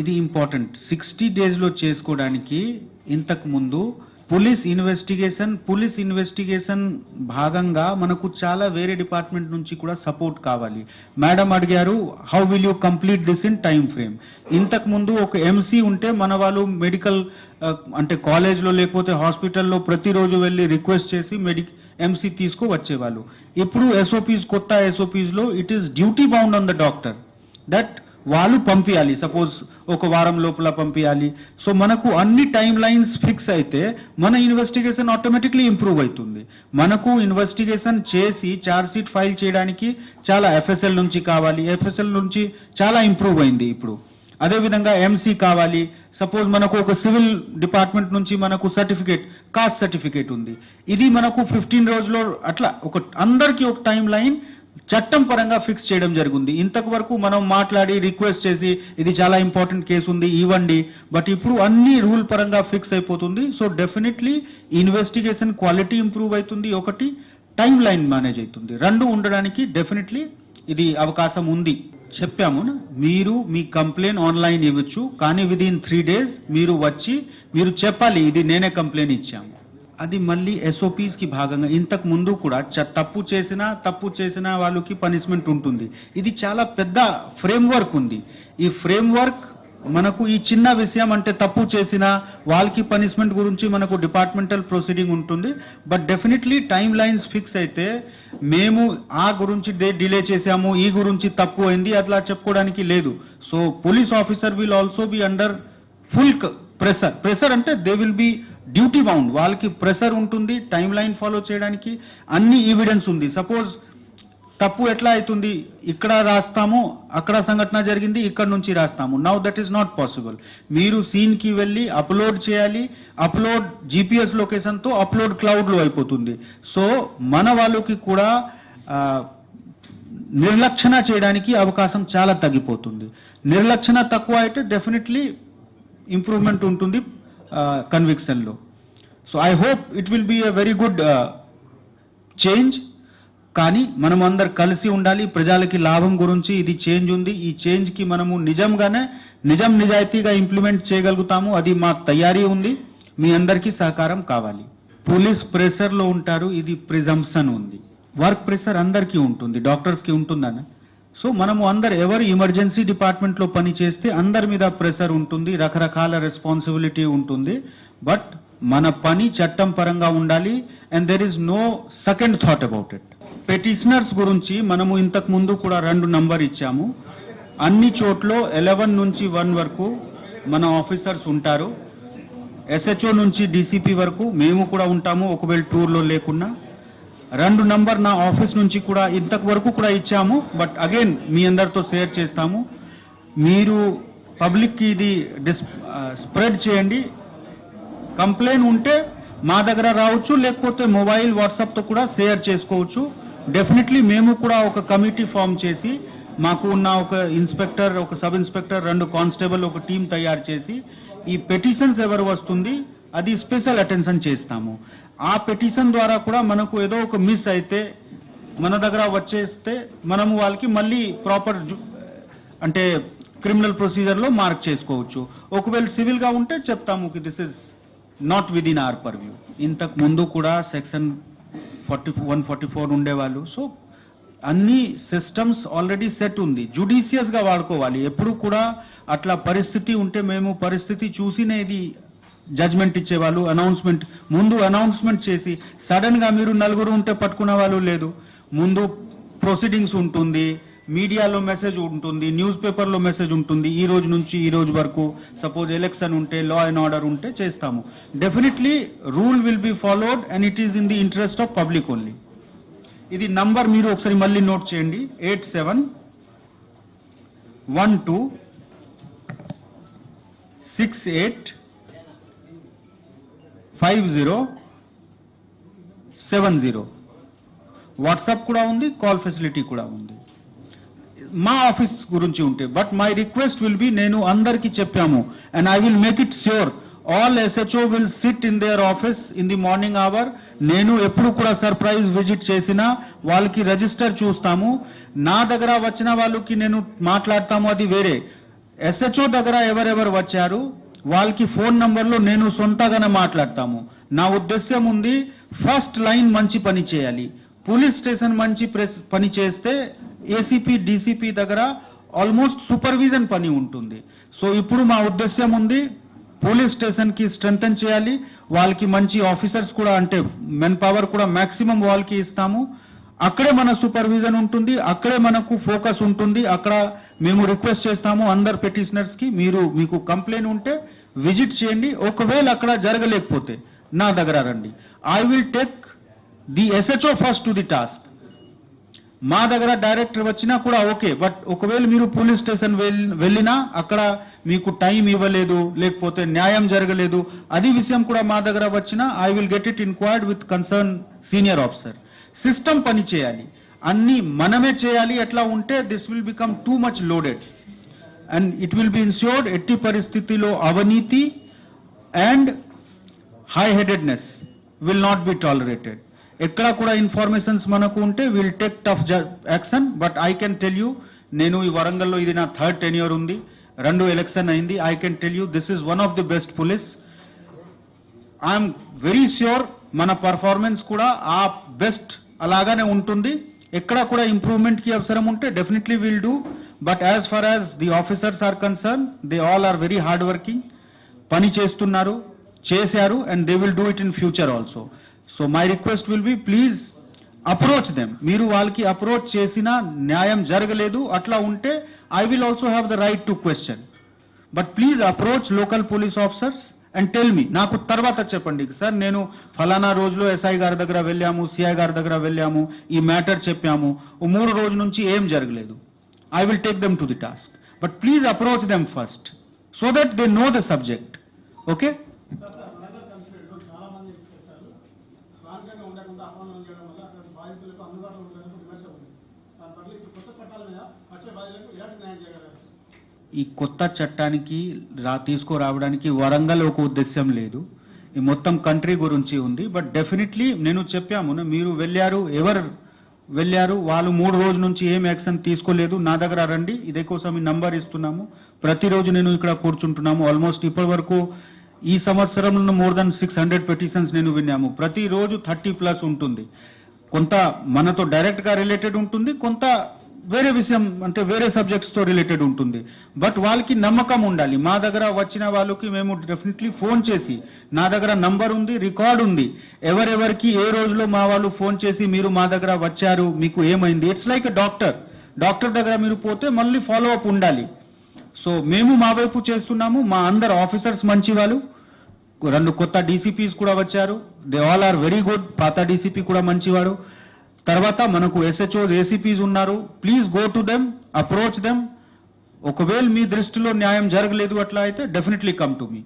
ఇది important sixty డేస్లో చేసుకోవడానికి ఇంతకు ముందు పోలీస్ ఇన్వెస్టిగేషన్ పోలీస్ ఇన్వెస్టిగేషన్ భాగంగా మనకు చాలా వేరే డిపార్ట్మెంట్ నుంచి కూడా సపోర్ట్ కావాలి. మేడం అడిగారు how will you complete this in time frame ఇంతకు ముందు ఒక ఎంసీ ఉంటే మన వాళ్ళు మెడికల్ uh, అంటే కాలేజ్లో లేకపోతే హాస్పిటల్లో ప్రతిరోజు వెళ్ళి రిక్వెస్ట్ చేసి మెడి ఎంసీ తీసుకో వచ్చేవాళ్ళు ఇప్పుడు ఎస్ఓపీస్ కొత్త ఎస్ఓపీస్లో it is duty bound on the doctor that వాళ్ళు పంపించాలి సపోజ్ ఒక వారం లోపల పంపించాలి సో మనకు అన్ని టైం లైన్స్ ఫిక్స్ అయితే మన ఇన్వెస్టిగేషన్ ఆటోమేటిక్లీ ఇంప్రూవ్ అవుతుంది. మనకు ఇన్వెస్టిగేషన్ చేసి చార్జ్ షీట్ ఫైల్ చేయడానికి చాలా ఎఫ్ఎస్ఎల్ నుంచి కావాలి. ఎఫ్ఎస్ఎల్ నుంచి చాలా ఇంప్రూవ్ అయింది ఇప్పుడు. అదేవిధంగా ఎంసీ కావాలి. సపోజ్ మనకు ఒక సివిల్ డిపార్ట్మెంట్ నుంచి మనకు సర్టిఫికేట్ కాస్ట్ సర్టిఫికేట్ ఉంది. ఇది మనకు ఫిఫ్టీన్ రోజులో అట్లా ఒక అందరికీ ఒక టైం లైన్ చట్టం పరంగా ఫిక్స్ చేయడం జరిగింది. ఇంతకు వరకు మనం మాట్లాడి రిక్వెస్ట్ చేసి ఇది చాలా ఇంపార్టెంట్ కేసు ఉంది ఇవ్వండి. బట్ ఇప్పుడు అన్ని రూల్ పరంగా ఫిక్స్ అయిపోతుంది. So definitely investigation quality improve అవుతుంది. ఒకటి టైం లైన్ మేనేజ్ అవుతుంది. రెండు ఉండడానికి డెఫినెట్లీ ఇది అవకాశం ఉంది. చెప్పాము మీరు మీ కంప్లైంట్ ఆన్లైన్ ఇవ్వచ్చు. కానీ విదిన్ త్రీ డేస్ మీరు వచ్చి మీరు చెప్పాలి ఇది నేనే కంప్లైంట్ ఇచ్చాము. అది మళ్ళీ ఎస్ఓపీస్కి కి భాగంగా ఇంతకు ముందు కూడా చ- తప్పు చేసినా తప్పు చేసిన వాళ్ళకి పనిష్మెంట్ ఉంటుంది. ఇది చాలా పెద్ద ఫ్రేమ్వర్క్ ఉంది. ఈ ఫ్రేమ్వర్క్ మనకు ఈ చిన్న విషయం అంటే తప్పు చేసిన వాళ్ళకి పనిష్మెంట్ గురించి మనకు డిపార్ట్మెంటల్ ప్రొసీడింగ్ ఉంటుంది. But definitely timelines fix అయితే మేము ఆ గురించి డిలే చేసాము ఈ గురించి తప్పు అయింది అట్లా చెప్పుకోవడానికి లేదు. So police officer will also be under full pressure pressure అంటే they will be duty bound. వాళ్ళకి ప్రెషర్ ఉంటుంది టైం లైన్ ఫాలో చేయడానికి అన్ని ఎవిడెన్స్ ఉంది. సపోజ్ తప్పు ఎట్లా అవుతుంది? ఇక్కడ రాస్తాము అక్కడ సంఘటన జరిగింది ఇక్కడ నుంచి రాస్తాము. Now that is not possible మీరు సీన్కి వెళ్ళి అప్లోడ్ చేయాలి అప్లోడ్ జీపీఎస్ లొకేషన్తో అప్లోడ్ క్లౌడ్లో అయిపోతుంది. సో మన వాళ్ళకి కూడా నిర్లక్షణ చేయడానికి అవకాశం చాలా తగ్గిపోతుంది. నిర్లక్షణ తక్కువ అయితే డెఫినెట్లీ ఇంప్రూవ్మెంట్ ఉంటుంది. కన్విక్షన్లో so I hope it will be a very good change కానీ మనం అందరు కలిసి ఉండాలి. ప్రజలకి లాభం గురించి ఇది చేంజ్ ఉంది. ఈ చేంజ్కి మనము నిజంగానే నిజం నిజాయితీగా ఇంప్లిమెంట్ చేయగలుగుతాము. అది మా తయారీ ఉంది. మీ అందరికీ సహకారం కావాలి. పోలీస్ ప్రెషర్లో ఉంటారు. ఇది ప్రిజంప్షన్ ఉంది. వర్క్ ప్రెషర్ అందరికీ ఉంటుంది. డాక్టర్స్కి ఉంటుందన్న. సో మనము అందరు ఎవరు ఎమర్జెన్సీ డిపార్ట్మెంట్లో పని చేస్తే అందరి మీద ప్రెషర్ ఉంటుంది రకరకాల రెస్పాన్సిబిలిటీ ఉంటుంది. బట్ మన పని చట్టం పరంగా ఉండాలి and there is no second thought about it petitioners గురించి మనము ఇంతకు ముందు కూడా రెండు నంబర్ ఇచ్చాము. అన్ని చోట్ల ఎలెవెన్ నుంచి వన్ వరకు మన ఆఫీసర్స్ ఉంటారు. ఎస్హెచ్ఓ నుంచి డీసీపీ వరకు మేము కూడా ఉంటాము. ఒకవేళ టూర్లో లేకున్నా. రెండు నంబర్ నా ఆఫీస్ నుంచి కూడా ఇంతకు వరకు కూడా ఇచ్చాము బట్ అగైన్ మీ అందరితో షేర్ చేస్తాము. మీరు పబ్లిక్కి ఇది డిస్ స్ప్రెడ్ చేయండి. కంప్లైంట్ ఉంటే మా దగ్గర రావచ్చు లేకపోతే మొబైల్ వాట్సాప్తో కూడా షేర్ చేసుకోవచ్చు. డెఫినెట్లీ మేము కూడా ఒక కమిటీ ఫామ్ చేసి మాకు ఉన్న ఒక ఇన్స్పెక్టర్ ఒక సబ్ ఇన్స్పెక్టర్ రెండు కానిస్టేబుల్ ఒక టీం తయారు చేసి ఈ పెటిషన్స్ ఎవరు వస్తుంది అది స్పెషల్ అటెన్షన్ చేస్తాము. ఆ పెటిషన్ ద్వారా కూడా మనకు ఏదో ఒక మిస్ అయితే మన దగ్గర వచ్చేస్తే మనము వాళ్ళకి మళ్ళీ ప్రాపర్ అంటే క్రిమినల్ ప్రొసీజర్లో మార్క్ చేసుకోవచ్చు. ఒకవేళ సివిల్గా ఉంటే చెప్తాము కి this is not within our purview ఇంతకు ముందు కూడా section forty one forty four ఉండేవాళ్ళు సో అన్ని సిస్టమ్స్ ఆల్రెడీ సెట్ ఉంది. జుడీషియస్గా వాడుకోవాలి. ఎప్పుడు కూడా అట్లా పరిస్థితి ఉంటే మేము పరిస్థితి చూసినేది జడ్జ్మెంట్ ఇచ్చేవాళ్ళు అనౌన్స్మెంట్ ముందు అనౌన్స్మెంట్ చేసి సడన్గా మీరు నలుగురు ఉంటే పట్టుకునే వాళ్ళు లేదు. ముందు ప్రొసీడింగ్స్ ఉంటుంది మీడియాలో మెసేజ్ ఉంటుంది న్యూస్ పేపర్లో మెసేజ్ ఉంటుంది ఈ రోజు నుంచి ఈ రోజు వరకు. సపోజ్ ఎలక్షన్ ఉంటే లా అండ్ ఆర్డర్ ఉంటే చేస్తాము. Definitely rule will be followed and it is in the interest of public only ఇది నంబర్ మీరు ఒకసారి మళ్ళీ నోట్ చేయండి. Eight seven one two six eight five zero seven zero. WhatsApp కూడా ఉంది కాల్ ఫెసిలిటీ కూడా ఉంది. మా ఆఫీస్ గురించి ఉంటే but my request will be నేను అందరికీ చెప్పాము and I will make it sure all SHO will sit in their office in the morning hour నేను ఎప్పుడు కూడా సర్ప్రైజ్ విజిట్ చేసినా వాళ్ళకి రిజిస్టర్ చూస్తాము. నా దగ్గర వచ్చిన వాళ్ళకి నేను మాట్లాడతాము అది వేరే. ఎస్హెచ్ఓ దగ్గర ఎవరెవరు వచ్చారు? వాళ్ళకి ఫోన్ నంబర్లో నేను సొంతగానే మాట్లాడతాము. నా ఉద్దేశ్యం ఉంది ఫస్ట్ లైన్ మంచి పని చేయాలి. పోలీస్ స్టేషన్ మంచి ప్రెస్- పని చేస్తే ఏసీపీ డీసీపీ దగ్గర ఆల్మోస్ట్ సూపర్విజన్ పని ఉంటుంది. సో ఇప్పుడు మా ఉద్దేశ్యం ఉంది పోలీస్ స్టేషన్కి కి చేయాలి. వాళ్ళకి మంచి ఆఫీసర్స్ కూడా అంటే మెన్ పవర్ కూడా మ్యాక్సిమం వాళ్ళకి ఇస్తాము. అక్కడే మన సూపర్విజన్ ఉంటుంది అక్కడే మనకు ఫోకస్ ఉంటుంది. అక్కడ మేము రిక్వెస్ట్ చేస్తాము అందరు పెటిషనర్స్కి మీరు మీకు కంప్లైంట్ ఉంటే విజిట్ చేయండి. ఒకవేళ అక్కడ జరగలేకపోతే నా దగ్గర రండి. I will take the SHO first to the task మా దగ్గర డైరెక్టర్ వచ్చినా కూడా ఓకే బట్ ఒకవేళ మీరు పోలీస్ స్టేషన్ వెళ్ళినా అక్కడ మీకు టైం ఇవ్వలేదు లేకపోతే న్యాయం జరగలేదు అది విషయం కూడా మా దగ్గర వచ్చినా I will get it inquired with concern senior officer system పని చేయాలి. అన్ని మనమే చేయాలి. ఎట్లా ఉంటే this will become too much loaded and it will be insured ఎట్టి పరిస్థితిలో అవినీతి and high headedness will not be tolerated ఎక్కడ కూడా ఇన్ఫర్మేషన్స్ మనకు ఉంటే will take tough action but I can tell you నేను ఈ వరంగల్లో ఇది నా థర్డ్ టెన్యూర్ ఉంది. రెండు ఎలక్షన్ అయింది. I can tell you this is one of the best police I'm very sure మన పర్ఫార్మెన్స్ కూడా ఆ బెస్ట్ అలాగానే ఉంటుంది. ఎక్కడ కూడా ఇంప్రూవ్మెంట్కి అవసరం ఉంటే definitely will do but as far as the officers are concern they all are very hard working పని చేస్తున్నారు చేశారు and they will do it in future also so my request will be please approach them మీరు వాళ్ళకి approach చేసినా న్యాయం జరగలేదు అట్లా ఉంటే I will also have the right to question but please approach local police officers and tell me నాకు తర్వాత చెప్పండి. సార్ నేను ఫలానా రోజులో ఎస్ఐ గారి దగ్గర వెళ్ళాము సిఐ గారి దగ్గర వెళ్ళాము ఈ మ్యాటర్ చెప్పాము. మూడు రోజుల నుంచి ఏం జరగలేదు. I will take them to the task but please approach them first so that they know the subject okay ఈ కొత్త చట్టానికి రా తీసుకురావడానికి వరంగల్ ఒక ఉద్దేశ్యం లేదు. ఈ మొత్తం కంట్రీ గురించి ఉంది. బట్ డెఫినెట్లీ నేను చెప్పాము మీరు వెళ్ళారు ఎవరు వెళ్ళారు. వాళ్ళు మూడు రోజుల నుంచి ఏం యాక్షన్ తీసుకోలేదు. నా దగ్గర రండి. ఇదే కోసం ఈ నంబర్ ఇస్తున్నాము. ప్రతిరోజు నేను ఇక్కడ కూర్చుంటున్నాము. ఆల్మోస్ట్ ఇప్పటి వరకు ఈ సంవత్సరంలో more than six hundred petitions నేను విన్నాము. ప్రతిరోజు థర్టీ ప్లస్ ఉంటుంది. కొంత మనతో డైరెక్ట్గా రిలేటెడ్ ఉంటుంది. కొంత వేరే విషయం అంటే వేరే సబ్జెక్ట్స్తో రిలేటెడ్ ఉంటుంది. బట్ వాళ్ళకి నమ్మకం ఉండాలి. మా దగ్గర వచ్చిన వాళ్ళకి మేము డెఫినెట్లీ ఫోన్ చేసి నా దగ్గర నంబర్ ఉంది రికార్డ్ ఉంది. ఎవరెవరికి ఏ రోజులో మా వాళ్ళు ఫోన్ చేసి మీరు మా దగ్గర వచ్చారు మీకు ఏమైంది? ఇట్స్ లైక్ డాక్టర్ డాక్టర్ దగ్గర మీరు పోతే మళ్ళీ ఫాలో అప్ ఉండాలి. సో మేము మా వైపు చేస్తున్నాము. మా అందరు ఆఫీసర్స్ మంచి వాళ్ళు. రెండు కొత్త డీసీపీస్ కూడా వచ్చారు. They all are very good పాత డీసీపీ కూడా మంచివాడు తర్వాత మనకు ఎస్హెచ్ఓస్ ఏసీపీస్ ఉన్నారు. Please go to them approach them ఒకవేళ మీ దృష్టిలో న్యాయం జరగలేదు అట్లా అయితే డెఫినెట్లీ కమ్ టు మీ